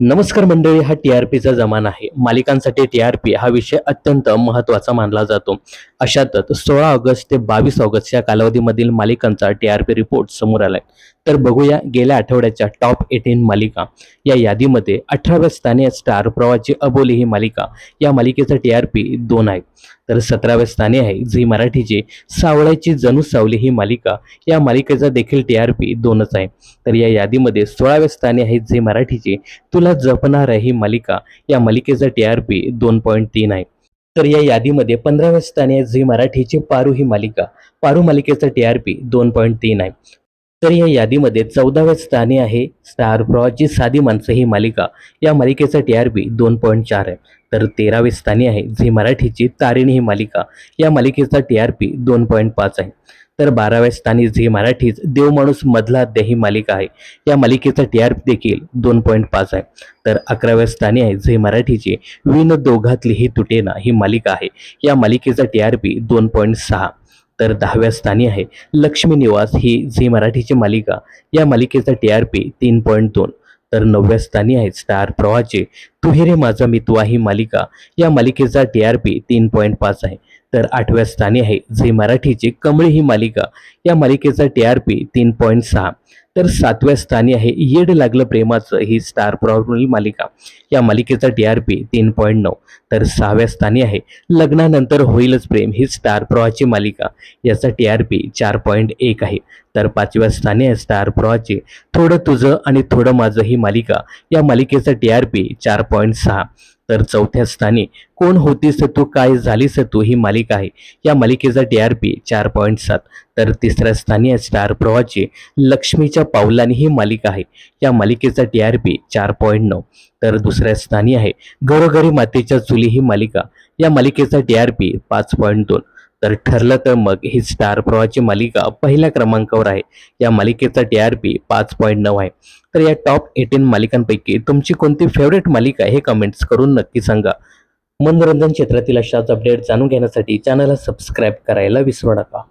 नमस्कार मंडळी हा टी आर पीचा जमाना आहे. मालिकांसाठी टी आर पी हा विषय अत्यंत महत्त्वाचा मानला जातो. अशातच सोळा ऑगस्ट ते बावीस ऑगस्ट या कालावधीमधील मालिकांचा टी आर पी रिपोर्ट समोर आलाय. तर बघूया गेल्या आठवड्याच्या टॉप एटीन मालिका. या यादीमध्ये अठराव्या स्थानी स्टार प्रवाची अबोली ही मालिका. या मालिकेचा टी आर पी दोन आहे. तर सतराव्या स्थानी आहे झी मराठीची सावळ्याची जणू सावली ही मालिका. या मालिकेचा देखील टी आर पी दोनच आहे. तर या यादीमध्ये सोळाव्या स्थानी आहे झी मराठीची तुला जपणार आहे ही मालिका. या मालिकेचा टी आर पी दोन पॉईंट तीन आहे. तर या यादीमध्ये पंधराव्या स्थानी आहे झी मराठीची पारू ही मालिका. पारू मालिकेचा टी आर पी दोन पॉईंट तीन आहे. तर या यादीमध्ये चौदाव्या स्थानी आहे स्टार प्रवाची साधी माणसं ही मालिका. या मालिकेचा टी आर पी दोन पॉईंट चार आहे. तर तेरावे स्थानी आहे झी मराठीची तारिणी ही मालिका. या मालिकेचा टी आर पी दोन पॉईंट पाच आहे. तर बाराव्या स्थानी झी मराठीच देव माणूस मधला अध्याय ही मालिका आहे. या मालिकेचा टी आर पी देखील दोन पॉईंट पाच आहे. तर अकराव्या स्थानी आहे झी मराठीची विन दोघातली ही तुटेना ही मालिका आहे. या मालिकेचा टी आर पी दोन पॉईंट सहा. तर दहाव्या स्थानी आहे. लक्ष्मी निवास ही झी मराठीची मालिका. या मालिकेचा टी आर पी तीन पॉईंट दोन. तर नवव्या स्थानी आहे. स्टार प्रवाचे तू हे रे माझा मितवा ही मालिका. या मालिकेचा टी आर पी तीन पॉईंट पाच आहे. तर आठव्या स्थानी आहे झी मराठीची कमळी ही मालिका. या मालिकेचा टी आर पी तीन पॉईंट सहा. तर सातव्या स्थानी आहे येड लागलं प्रेमाचं ही स्टार प्रॉब्लेम मालिका. या मालिकेचा टी आर पी तीन पॉईंट नऊ. तर सहाव्या स्थानी आहे लग्नानंतर होईलच प्रेम ही स्टार प्रवाची मालिका. याचा टी आर पी चार पॉईंट एक आहे. तर पाचव्या स्थानी आहे स्टार प्रवाची थोडं तुझं आणि थोडं माझं ही मालिका. या मालिकेचा टी आर पी चार पॉईंट पॉईंट सहा. तर चौथ्या स्थानी कोण होतीस तू काय झालीस तू ही मालिका आहे. या मालिकेचा टी आर पी चार पॉईंट सात. तर तिसऱ्या स्थानी आहे स्टार प्रवाची लक्ष्मीच्या पावलाने ही मालिका आहे. या मालिकेचा टी आर पी चार पॉईंट नऊ. तर दुसऱ्या स्थानी आहे घरोघरी मातेच्या चुली ही मालिका. या मालिकेचा टी आर पी पाच पॉईंट दोन. तर ठरलं तर मग ही स्टार प्रवाहाची मालिका पहिल्या क्रमांकावर आहे. या मालिकेचा टी आर पी पाच पॉईंट नऊ आहे. तर या टॉप एटीन मालिकांपैकी तुमची कोणती फेवरेट मालिका हे कमेंट्स करून नक्की सांगा. मनोरंजन क्षेत्रातील अशाच अपडेट जाणून घेण्यासाठी चॅनलला सबस्क्राईब करायला विसरू नका.